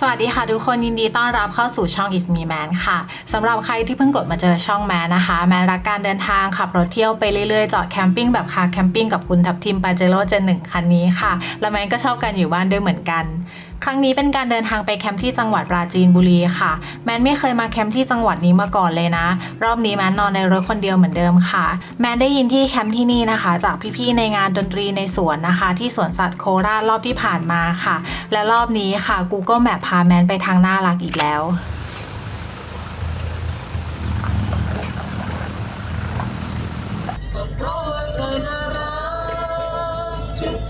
สวัสดีค่ะทุกคนยินดีต้อนรับเข้าสู่ช่อง Is Me Man ค่ะสำหรับใครที่เพิ่งกดมาเจอช่องแมนนะคะ แมนรักการเดินทางขับรถเที่ยวไปเรื่อยๆ จอดแคมปิ้งแบบคาร์แคมปิ้งกับคุณทับทิมปาเจโร่เจนหนึ่งคันนี้ค่ะ และแมนก็ชอบกันอยู่บ้านด้วยเหมือนกัน ครั้งนี้เป็นการเดินทางไปแคมป์ที่จังหวัดปราจีนบุรีค่ะ แมนไม่เคยมาแคมป์ที่จังหวัดนี้มาก่อนเลยนะ รอบนี้แมนนอนในรถคนเดียวเหมือนเดิมค่ะ แมนได้ยินที่แคมป์ที่นี่นะคะ จากพี่ๆในงานดนตรีในสวนนะคะ ที่สวนสัตว์โคราชรอบที่ผ่านมาค่ะ และรอบนี้ค่ะ Google Map พาแมนไปทางน่ารักอีกแล้ว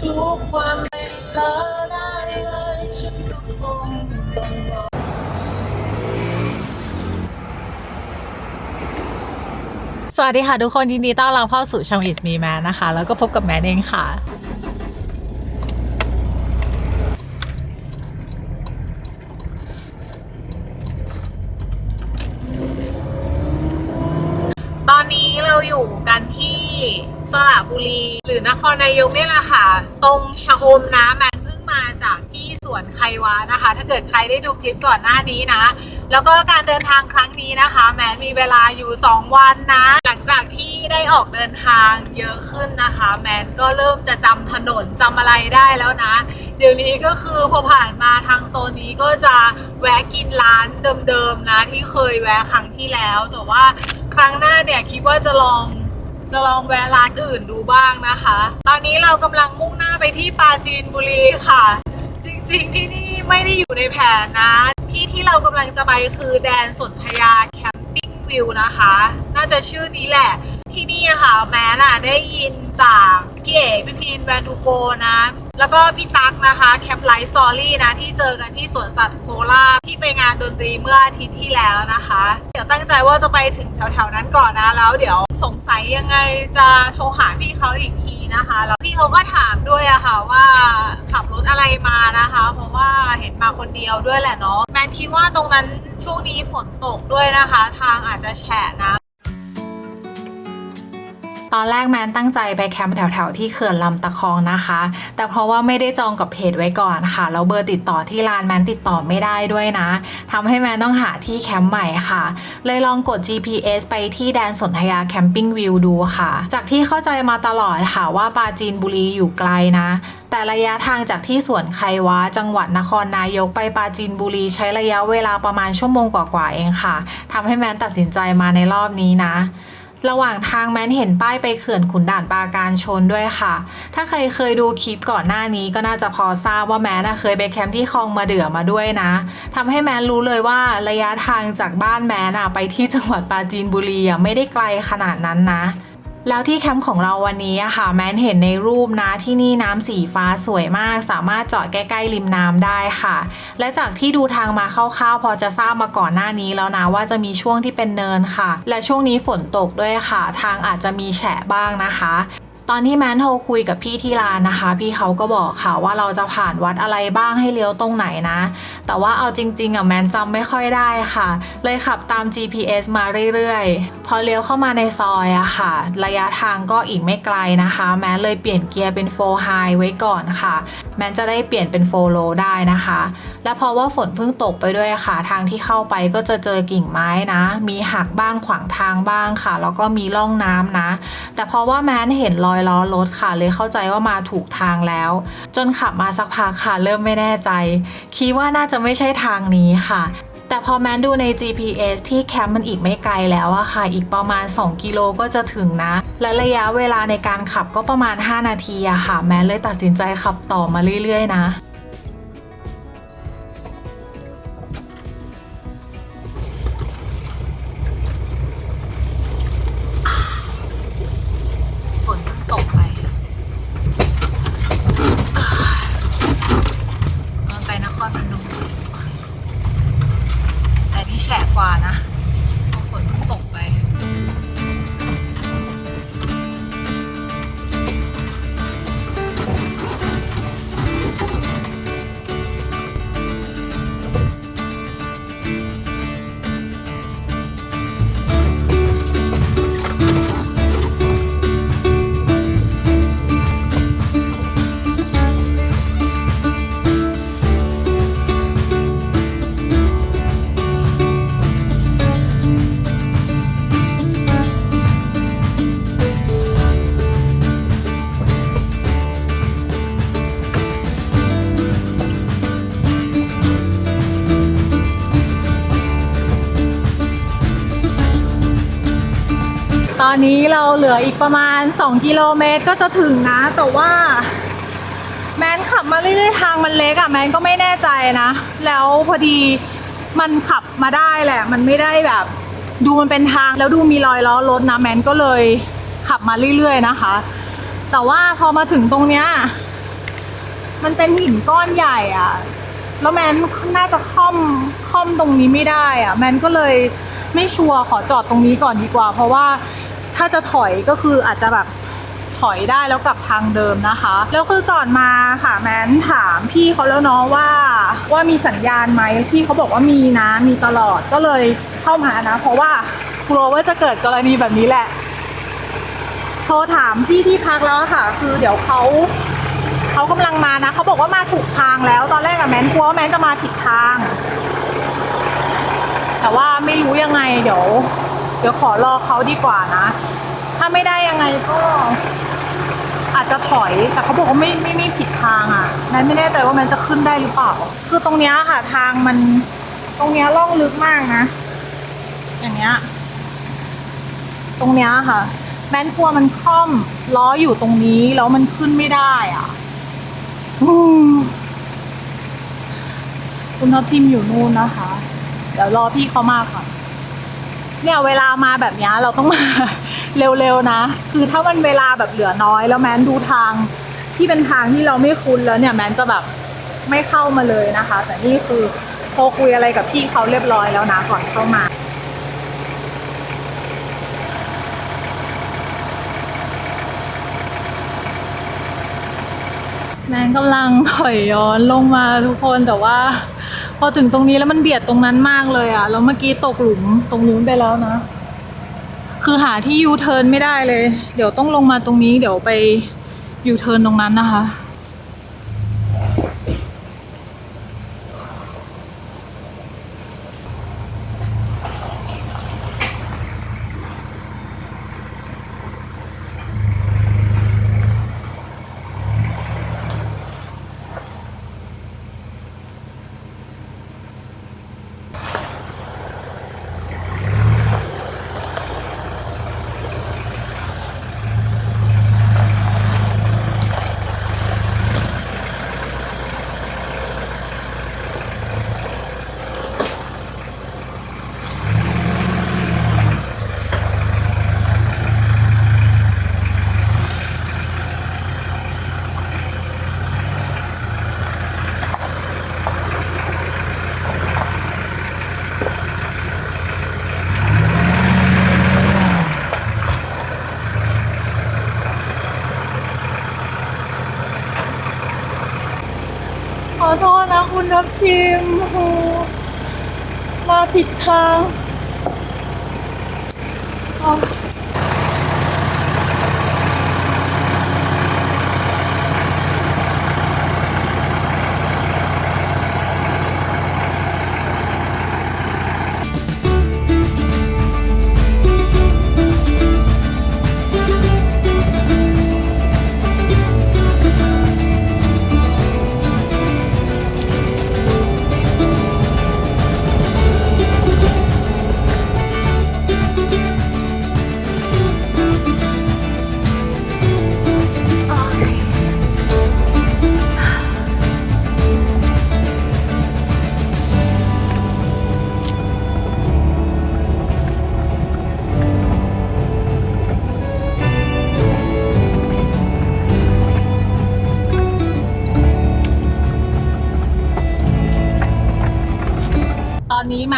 ทุกๆวันให้เธอได้ สวัสดีค่ะทุกคนยินดีต้อนรับเข้าสู่ช่อง Is Me Man นะคะ แล้วก็พบกับแมนเองค่ะ ตอนนี้เราอยู่กันที่สระบุรี หรือนครนายกเนี่ยแหละค่ะ ตรงชะอมนะแมนเพิ่งมาจากที่สวนไควานะคะ ถ้าเกิดใครได้ดูคลิปก่อนหน้านี้นะ แล้วก็การเดินทางครั้งนี้นะคะ แมนมีเวลาอยู่ 2 วันนะ หลังจากที่ได้ออกเดินทางเยอะขึ้นนะคะ แมนก็เริ่มจะจำถนนจำอะไรได้แล้วนะ เดี๋ยวนี้ก็คือพอผ่านมาทางโซนนี้ก็จะแวะกินร้านเดิมๆนะ ที่เคยแวะครั้งที่แล้ว แต่ว่าครั้งหน้าเนี่ยคิดว่าจะลองจะลองแวะร้านอื่นดูบ้างนะคะ ตอนนี้เรากำลังมุ่งหน้าไปที่ปาจีนบุรีค่ะ จริงๆที่นี่ไม่ได้อยู่ในแผนนะ เรากำลังจะไปคือแดนสนธยาแคมปิ้งวิวนะคะ น่าจะชื่อนี้แหละ ที่นี่อะค่ะแม้น่ะได้ยินจากพี่เอกพี่พีนแวนดูโกนะ แล้วก็พี่ตั๊กนะคะแคมป์ไลฟ์สตอรี่นะ ที่เจอกันที่สวนสัตว์โคราชที่ไปงานดนตรีเมื่ออาทิตย์ที่แล้วนะคะ เดี๋ยวตั้งใจว่าจะไปถึงแถวๆนั้นก่อนนะ แล้วเดี๋ยวสงสัยยังไงจะโทรหาพี่เขาอีกที นะคะ แล้วพี่เขาก็ถามด้วยอะค่ะว่าขับรถอะไรมานะคะ เพราะว่าเห็นมาคนเดียวด้วยแหละเนาะแมนคิดว่าตรงนั้นช่วงนี้ฝนตกด้วยนะคะ ทางอาจจะแฉะนะ ตอนแรกแมนตั้งใจไปแคมป์แถวๆที่เขื่อนลำตะคองนะคะ แต่เพราะว่าไม่ได้จองกับเพจไว้ก่อนค่ะแล้วเบอร์ติดต่อที่ร้านแมนติดต่อไม่ได้ด้วยนะทำให้แมนต้องหาที่แคมป์ใหม่ค่ะ เลยลองกด GPS ไปที่แดนสนธยาแคมปิ้งวิวดูค่ะ จากที่เข้าใจมาตลอดค่ะว่าปาจีนบุรีอยู่ไกลนะ แต่ระยะทางจากที่สวนไควะจังหวัดนครนายกไปปาจีนบุรีใช้ระยะเวลาประมาณชั่วโมงกว่าๆเองค่ะทำให้แมนตัดสินใจมาในรอบนี้นะ ระหว่างทางแมนเห็นป้ายไปเขื่อนขุนด่านปราการชนด้วยค่ะ ถ้าใครเคยดูคลิปก่อนหน้านี้ก็น่าจะพอทราบว่าแม่เคยไปแคมป์ที่คลองมาเดือมาด้วยนะทำให้แมนรู้เลยว่าระยะทางจากบ้านแม่ไปที่จังหวัดปราจีนบุรีไม่ได้ไกลขนาดนั้นนะ แล้วที่แคมป์ของเราวันนี้อะค่ะแม้นเห็นในรูปนะที่นี่น้ำสีฟ้าสวยมาก สามารถจอดใกล้ๆริมน้ำได้ค่ะ และจากที่ดูทางมาคร่าวๆ พอจะทราบมาก่อนหน้านี้แล้วนะว่าจะมีช่วงที่เป็นเนินค่ะ และช่วงนี้ฝนตกด้วยค่ะ ทางอาจจะมีแฉะบ้างนะคะ ตอนที่แมนโทรคุยกับพี่ที่ร้านนะคะ พี่เขาก็บอกค่ะว่าเราจะผ่านวัดอะไรบ้างให้เลี้ยวตรงไหนนะ แต่ว่าเอาจริงๆอะแมนจำไม่ค่อยได้ค่ะ เลยขับตาม GPS มาเรื่อยๆ พอเลี้ยวเข้ามาในซอยอะค่ะ ระยะทางก็อีกไม่ไกลนะคะ แมนเลยเปลี่ยนเกียร์เป็น 4 high ไว้ก่อนค่ะ แมนจะได้เปลี่ยนเป็น 4 low ได้นะคะ และเพราะว่าฝนเพิ่งตกไปด้วยค่ะ ทางที่เข้าไปก็จะเจอกิ่งไม้นะ มีหักบ้างขวางทางบ้างค่ะ แล้วก็มีร่องน้ำนะ แต่เพราะว่าแมนเห็นรอยล้อรถค่ะ เลยเข้าใจว่ามาถูกทางแล้ว จนขับมาสักพักค่ะ เริ่มไม่แน่ใจ คิดว่าน่าจะไม่ใช่ทางนี้ค่ะแต่พอแมนดูใน GPS ที่แคมป์มันอีกไม่ไกลแล้วอะค่ะ อีกประมาณ 2 กิโลก็จะถึงนะ และระยะเวลาในการขับก็ประมาณ 5 นาทีอะค่ะ แมนเลยตัดสินใจขับต่อมาเรื่อยๆนะ เราเหลืออีกประมาณ 2 กิโลเมตรก็จะถึงนะ แต่ว่า แมนขับมาเรื่อยๆทางมันเล็กอะแมนก็ไม่แน่ใจนะ แล้วพอดีมันขับมาได้แหละ มันไม่ได้แบบ ดูมันเป็นทางแล้วดูมีรอยล้อรถนะแมนก็เลยขับมาเรื่อยๆนะคะ แต่ว่าพอมาถึงตรงเนี้ยมันเป็นหินก้อนใหญ่อะแล้วแมนน่าจะค่อมค่อมตรงนี้ไม่ได้อะแมนก็เลยไม่ชัวร์ขอจอดตรงนี้ก่อนดีกว่า เพราะว่า ถ้าจะถอยก็คืออาจจะแบบถอยได้แล้วกลับทางเดิมนะคะ แล้วคือก่อนมาค่ะแมนถามพี่เขาแล้วเนาะว่า ว่ามีสัญญาณไหมพี่เขาบอกว่ามีนะมีตลอดก็เลยเข้ามานะ เพราะว่ากลัวว่าจะเกิดกรณีแบบนี้แหละโทรถามพี่ที่พักแล้วค่ะ คือเดี๋ยวเขาเขากำลังมานะเขาบอกว่ามาถูกทางแล้ว ตอนแรกอะแมนกลัวว่าแมนจะมาผิดทาง แต่ว่าไม่รู้ยังไงเดี๋ยว เดี๋ยวขอรอเขาดีกว่านะ ถ้าไม่ได้ยังไงก็อาจจะถอยแต่เขาบอกว่าไม่ไม่ไม่ผิดทางอะแมนไม่แน่ใจว่าแมนจะขึ้นได้หรือเปล่า คือตรงเนี้ยค่ะ ทางมัน ตรงเนี้ยล่องลึกมากนะ อย่างเงี้ย ตรงเนี้ยค่ะแมนกลัวมันคล่อมล้ออยู่ตรงนี้แล้วมันขึ้นไม่ได้อะอืมคุณทัพทิมอยู่นู่นนะคะ เดี๋ยวรอพี่เขามาค่ะ เนี่ยเวลามาแบบนี้เราต้องมาเร็วๆนะ คือถ้ามันเวลาแบบเหลือน้อย แล้วแมนดูทางที่เป็นทางที่เราไม่คุ้นแล้วเนี่ยแมนจะแบบไม่เข้ามาเลยนะคะ แต่นี่คือโทรคุยอะไรกับพี่เขาเรียบร้อยแล้วนะก่อนเข้ามาแมนกำลังถอยย้อนลงมาทุกคนแต่ว่า พอถึงตรงนี้แล้วมันเบียดตรงนั้นมากเลยอะแล้วเมื่อกี้ตกหลุมตรงนู้นไปแล้วนะ คือหาที่ยูเทิร์นไม่ได้เลย เดี๋ยวต้องลงมาตรงนี้ เดี๋ยวไปยูเทิร์นตรงนั้นนะคะ ขอโทษนะคุณทัพทิมโอ้โห มา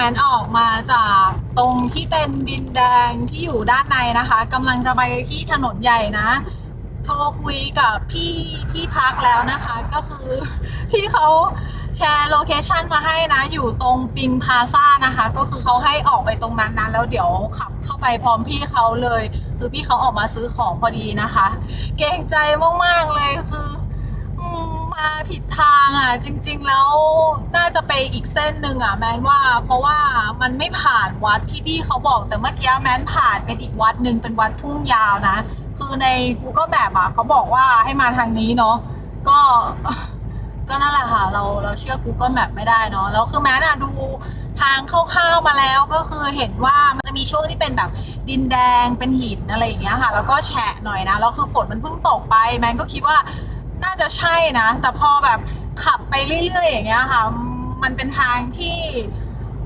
นนี้แมนออกมาจากตรงที่เป็นดินแดงที่อยู่ด้านในนะคะกำลังจะไปที่ถนนใหญ่นะโทรคุยกับพี่ที่พักแล้วนะคะ ก็คือพี่เขาแชร์โลเคชันมาให้นะ อยู่ตรงปิงพาซ่านะคะ ก็คือเขาให้ออกไปตรงนั้นนะแล้วเดี๋ยวขับเข้าไปพร้อมพี่เขาเลย คือพี่เขาออกมาซื้อของพอดีนะคะ เกรงใจมากๆเลยคือมาผิดทาง จริง ๆ แล้วน่าจะไปอีกเส้นหนึ่งอะแมนว่า เพราะว่ามันไม่ผ่านวัดที่พี่เขาบอกแต่เมื่อกี้แมนผ่านเป็นอีกวัดหนึ่งเป็นวัดทุ่งยาวนะ คือใน Google Map อะเขาบอกว่าให้มาทางนี้เนาะก็ก็นั่นแหละค่ะ เราเราเชื่อ Google Map ไม่ได้เนาะแล้วคือแมนอะดูทางคร่าวๆมาแล้วก็คือเห็นว่ามันจะมีช่วงที่เป็นแบบดินแดงเป็นหินอะไรอย่างเงี้ยค่ะ แล้วก็แฉะหน่อยนะแล้วคือฝนมันเพิ่งตกไป แมนก็คิดว่าน่าจะใช่นะ แต่พอแบบ ขับไปเรื่อยๆอย่างเงี้ยค่ะ มันเป็นทางที่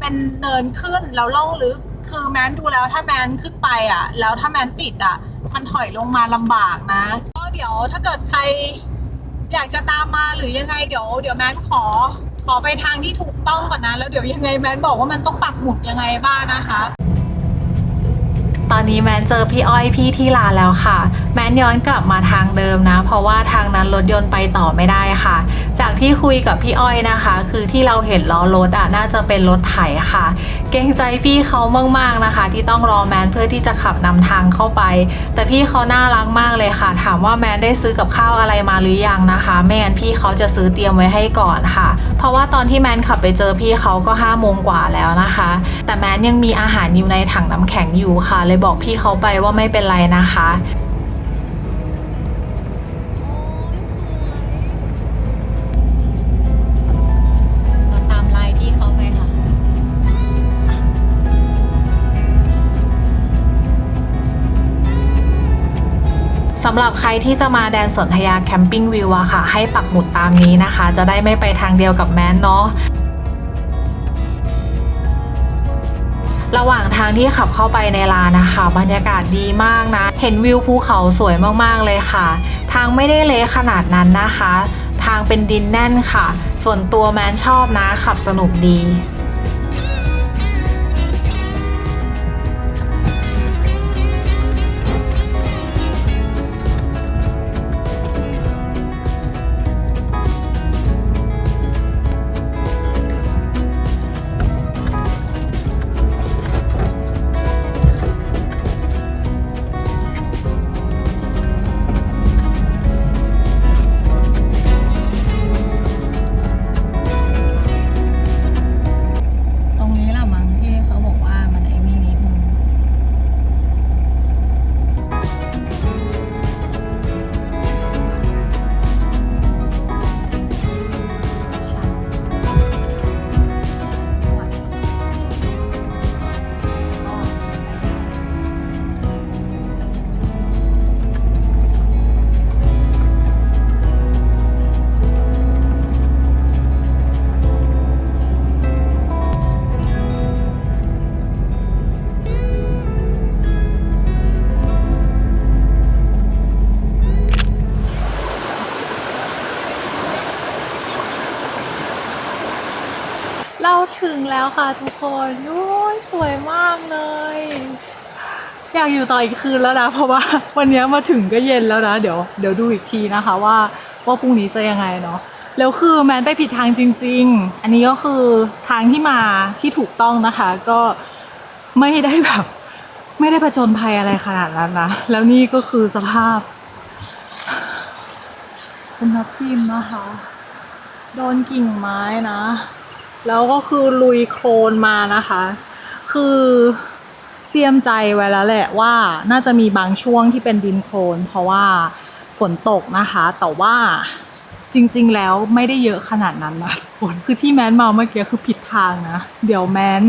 เป็นเนินขึ้นแล้วล่องลึก คือแมนดูแล้วถ้าแมนขึ้นไปอะ แล้วถ้าแมนติดอะ มันถอยลงมาลำบากนะ ก็เดี๋ยวถ้าเกิดใครอยากจะตามมาหรือยังไงเดี๋ยวเดี๋ยวแมนขอขอไปทางที่ถูกต้องก่อนนะ แล้วเดี๋ยวยังไงแมนบอกว่ามันต้องปักหมุดยังไงบ้างนะคะ ตอนนี้แมนเจอพี่อ้อยพี่ที่ลาแล้วค่ะ แมนย้อนกลับมาทางเดิมนะ เพราะว่าทางนั้นรถยนต์ไปต่อไม่ได้ค่ะ จากที่คุยกับพี่อ้อยนะคะ คือที่เราเห็นล้อรถอะน่าจะเป็นรถไถค่ะ เกรงใจพี่เขามากๆนะคะ ที่ต้องรอแมนเพื่อที่จะขับนำทางเข้าไป แต่พี่เขาน่ารักมากเลยค่ะ ถามว่าแมนได้ซื้อกับข้าวอะไรมาหรือยังนะคะไม่งั้นพี่เขาจะซื้อเตรียมไว้ให้ก่อนค่ะ เพราะว่าตอนที่แมนขับไปเจอพี่เขาก็5้าโมงกว่าแล้วนะคะ แต่แมนยังมีอาหารอยู่ในถังน้ำแข็งอยู่ค่ะเลยบอกพี่เขาไปว่าไม่เป็นไรนะคะเราตามไลน์พี่เขาไปค่ะสำหรับใครที่จะมาแดนสนธยาแคมปิ้งวิวอะค่ะ ให้ปักหมุดตามนี้นะคะ จะได้ไม่ไปทางเดียวกับแมนเนาะ ระหว่างทางที่ขับเข้าไปในร้านนะคะ บรรยากาศดีมากนะ เห็นวิวภูเขาสวยมากๆเลยค่ะ ทางไม่ได้เละขนาดนั้นนะคะ ทางเป็นดินแน่นค่ะ ส่วนตัวแมนชอบนะขับสนุกดี เราถึงแล้วค่ะทุกคนโอ้ยสวยมากเลย อยากอยู่ต่ออีกคืนแล้วนะ เพราะว่าวันนี้มาถึงก็เย็นแล้วนะ เดี๋ยวเดี๋ยวดูอีกทีนะคะว่าว่าพรุ่งนี้จะยังไงเนาะแล้วคือแมนไปผิดทางจริง ๆ อันนี้ก็คือทางที่มาที่ถูกต้องนะคะ ก็ไม่ได้แบบ ไม่ได้ผจญภัยอะไรขนาดนั้นนะ แล้วนี่ก็คือสภาพคุณทับทิมนะคะ โดนกิ่งไม้นะ แล้วก็คือลุยโคลนมานะคะ คือเตรียมใจไว้แล้วแหละว่าน่าจะมีบางช่วงที่เป็นดินโคลน เพราะว่าฝนตกนะคะ แต่ว่าจริง ๆ แล้วไม่ได้เยอะขนาดนั้นนะทุกคนคือที่แมนมาเมื่อกี้คือผิดทางนะ เดี๋ยวแมน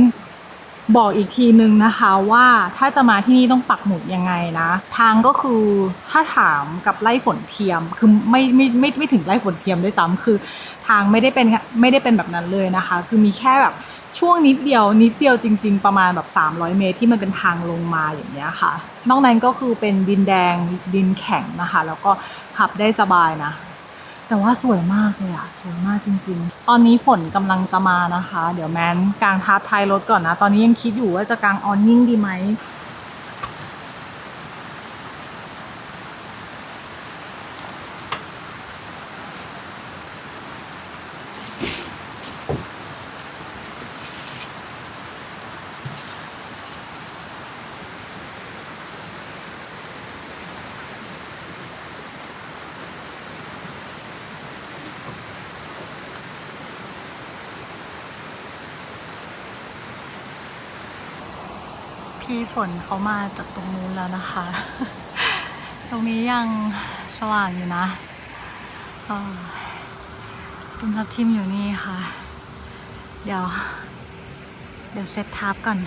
บอกอีกทีนึงนะคะว่าถ้าจะมาที่นี่ต้องปักหมุดยังไงนะ ทางก็คือถ้าถามกับไล่ฝนเทียมคือไม่ไม่ไม่ไม่ถึงไล่ฝนเทียมด้วยซ้ำคือ ทางไม่ได้เป็นไม่ได้เป็นแบบนั้นเลยนะคะ คือมีแค่แบบช่วงนิดเดียวนิดเดียวจริง ๆ ประมาณแบบ 300 เมตรที่มันเป็นทางลงมาอย่างเงี้ยค่ะ นอกนั้นก็คือเป็นดินแดงดินแข็งนะคะ แล้วก็ขับได้สบายนะ แต่ว่าสวยมากเลยอะสวยมากจริง ๆ ตอนนี้ฝนกำลังจะมานะคะ เดี๋ยวแมนกางทับท้ายรถก่อนนะ ตอนนี้ยังคิดอยู่ว่าจะกางออนนิ่งดีไหมี้ฝนเขามาจากตรงนู้นแล้วนะคะ ตรงนี้ยังสว่างอยู่นะอ่าคุณทับทิมอยู่นี่ค่ะ เดี๋ยว เดี๋ยวเซตทับก่อน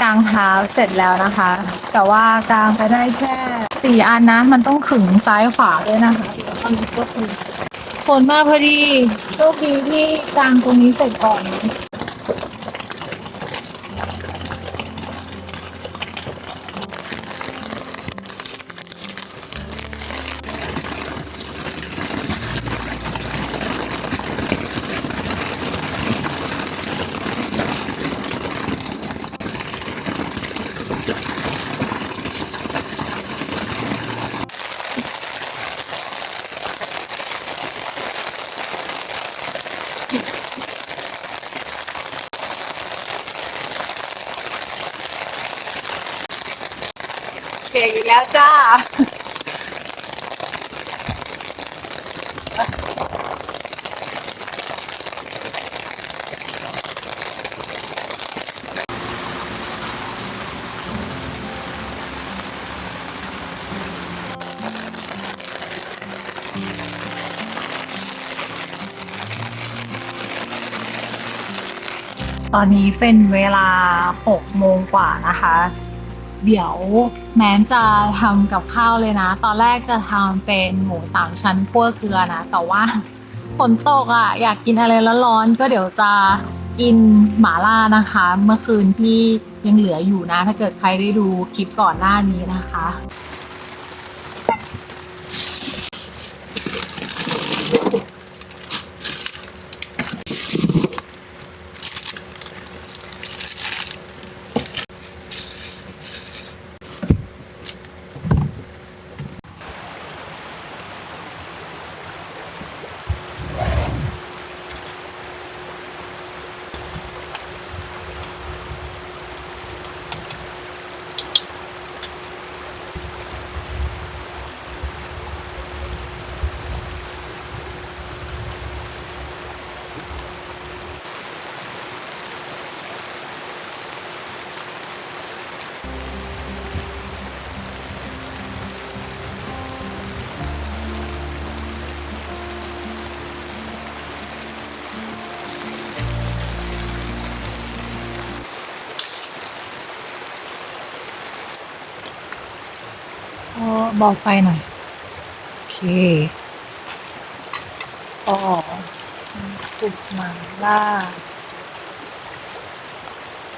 กลางเท้าเสร็จแล้วนะคะ แต่ว่ากลางไปได้แค่สี่อันนะ มันต้องขึงซ้ายขวาด้วยนะคะเดี๋ยวตอนนี้ก็คือฝนมาพอดีโชคดีที่กลางตรงนี้เสร็จก่อน ตอนนี้เป็นเวลา 6 โมงกว่านะคะ เดี๋ยวแม้นจะทำกับข้าวเลยนะ ตอนแรกจะทำเป็นหมูสามชั้นคั่วเกลือนะ แต่ว่าฝนตกอะ่ะ อยากกินอะไรร้อนๆก็เดี๋ยวจะกินหมาล่านะคะ เมื่อคืนที่ยังเหลืออยู่นะ ถ้าเกิดใครได้ดูคลิปก่อนหน้านี้นะคะ เบอกไฟหน่อย โอเคอ่อสุกหมาล่า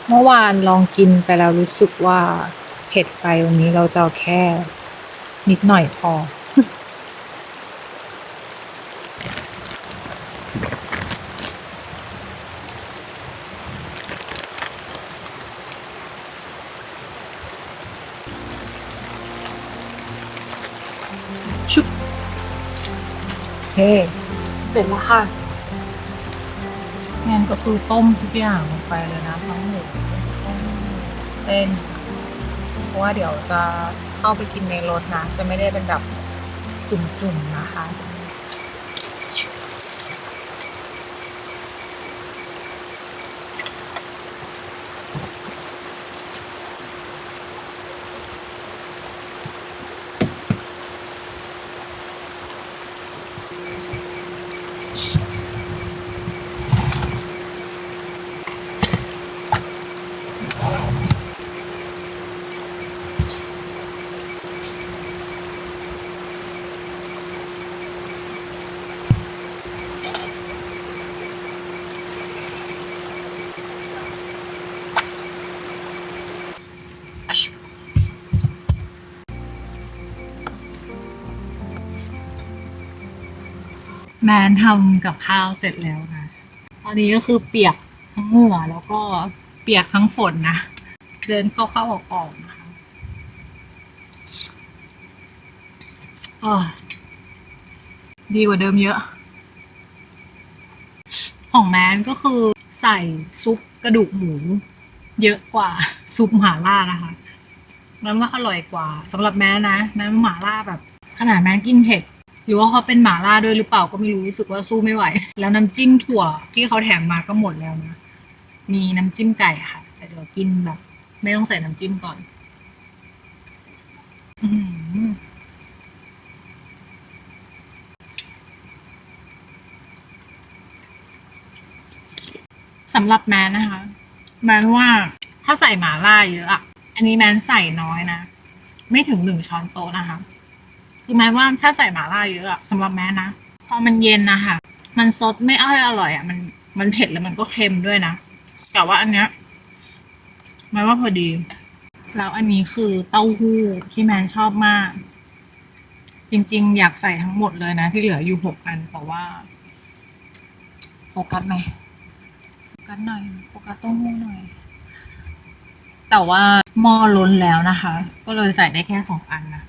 เมื่อวานลองกินไปแล้วรู้สึกว่า เผ็ดไปวันนี้เราจะเอาแค่ นิดหน่อยพอ เค เสร็จแล้วค่ะงั้นก็คือต้มทุกอย่างลงไปเลยนะทั้งหมูต้มเส้นเพราะว่าเดี๋ยวจะเข้าไปกินในรถนะ จะไม่ได้เป็นแบบจุ่มๆนะคะ แมนทำกับข้าวเสร็จแล้วนะตอนนี้ก็คือเปียกทั้งเหงื่อแล้วก็เปียกทั้งฝนนะ เดินเข้าๆออกๆนะคะอ่าดีกว่าเดิมเยอะ ของแมนก็คือใส่ซุปกระดูกหมู เยอะกว่าซุปหมาล่านะคะแล้วก็อร่อยกว่าสำหรับแม่นะแม่หมาล่าแบบ ขนาดแม่กินเผ็ด หรือว่าเพราเป็นหมาล่าด้วยหรือเปล่าก็ไม่รู้รู้สึกว่าสู้ไม่ไหว แล้วน้ำจิ้มถั่วที่เขาแถมมาก็หมดแล้วนะ มีน้ำจิ้มไก่ค่ะ แต่เดี๋ยวกินแบบ ไม่ต้องใส่น้ำจิ้มก่อนอสำหรับแมนนะคะ แมนว่าถ้าใส่หมาล่าเยอะอะอันนี้แมนใส่น้อยนะ ไม่ถึงหนึ่งช้อนโต๊ะนะคะ คือแม้ว่าถ้าใส่หมาล่าเยอะอะสำหรับแม่นะ พอมันเย็นนะคะมันซดไม่อ้อยอร่อยอะมันมันเผ็ดแล้วมันก็เค็มด้วยนะ แต่ว่าอันเนี้ยแม้ว่าพอดี แล้วอันนี้คือเต้าหู้ที่แมนชอบมาก จริง ๆ อยากใส่ทั้งหมดเลยนะ ที่เหลืออยู่หกอันแต่ว่าโฟกัสไหมโฟกัสหน่อยโฟกัสเต้าหู้หน่อย แต่ว่าหม้อล้นแล้วนะคะ ก็เลยใส่ได้แค่สองอันนะ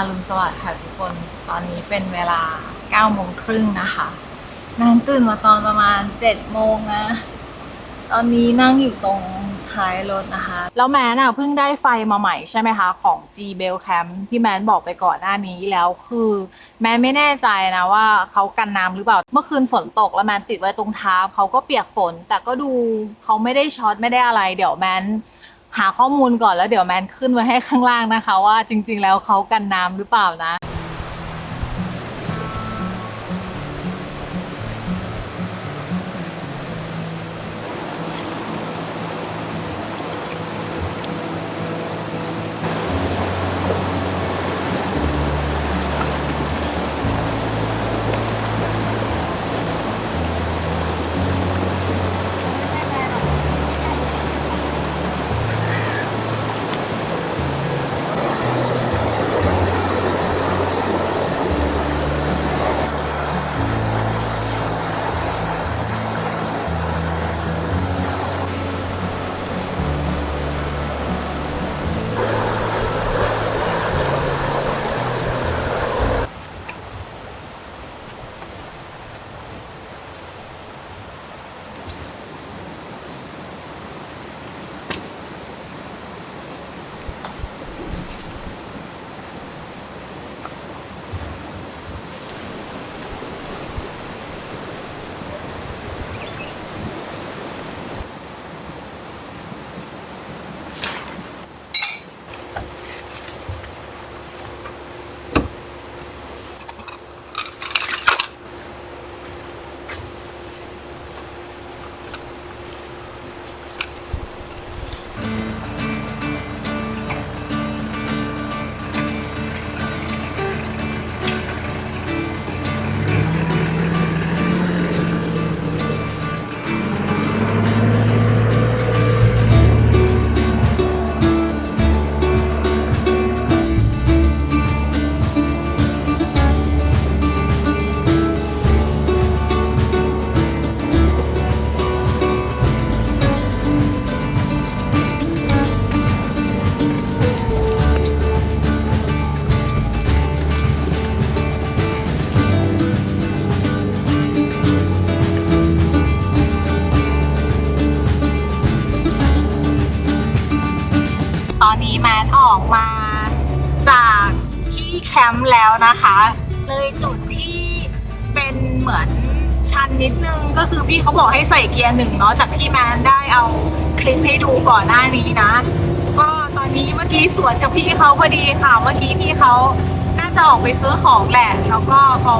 อารุณสวัสดิ์ค่ะทุกคน ตอนนี้เป็นเวลา9โมงครึ่งนะคะแมนตื่นมาตอนประมาณ7โมงนะ ตอนนี้นั่งอยู่ตรงท้ายรถนะคะ แล้วแมนอะเพิ่งได้ไฟมาใหม่ใช่ไหมคะ ของ G Bell Camp ที่แมนบอกไปก่อนหน้านี้แล้วคือ แมนไม่แน่ใจนะว่าเขากันน้ำหรือเปล่า เมื่อคืนฝนตกแล้วแมนติดไว้ตรงเท้าเขาก็เปียกฝน แต่ก็ดูเขาไม่ได้ช็อตไม่ได้อะไร เดี๋ยวแมน หาข้อมูลก่อนแล้วเดี๋ยวแมนขึ้นไว้ให้ข้างล่างนะคะ ว่าจริง ๆ แล้วเขากันน้ำหรือเปล่านะ นี้แมนออกมาจากที่แคมป์แล้วนะคะ เลยจุดที่เป็นเหมือนชันนิดนึงก็คือพี่เขาบอกให้ใส่เกียร์หนึ่งเนาะจากที่แมนได้เอาคลิปให้ดูก่อนหน้านี้นะ ก็ตอนนี้เมื่อกี้สวนกับพี่เขาพอดีค่ะเมื่อกี้พี่เขาน่าจะออกไปซื้อของแหละแล้วก็เขา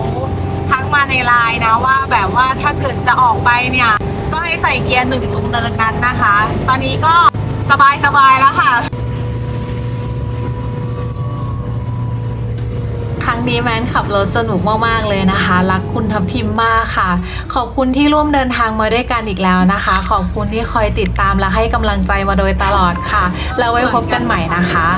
ทักมาในไลน์นะว่าแบบว่าถ้าเกิดจะออกไปเนี่ยก็ให้ใส่เกียร์หนึ่งตรงเดินนั้นนะคะ ตอนนี้ก็สบายสบายแล้วค่ะ งนี้แมนขับรถสนุกมากๆเลยนะคะ รักคุณทับทิมมากค่ะ ขอบคุณที่ร่วมเดินทางมาด้วยกันอีกแล้วนะคะ ขอบคุณที่คอยติดตามและให้กำลังใจมาโดยตลอดค่ะ แล้วไว้พบกันใหม่นะคะ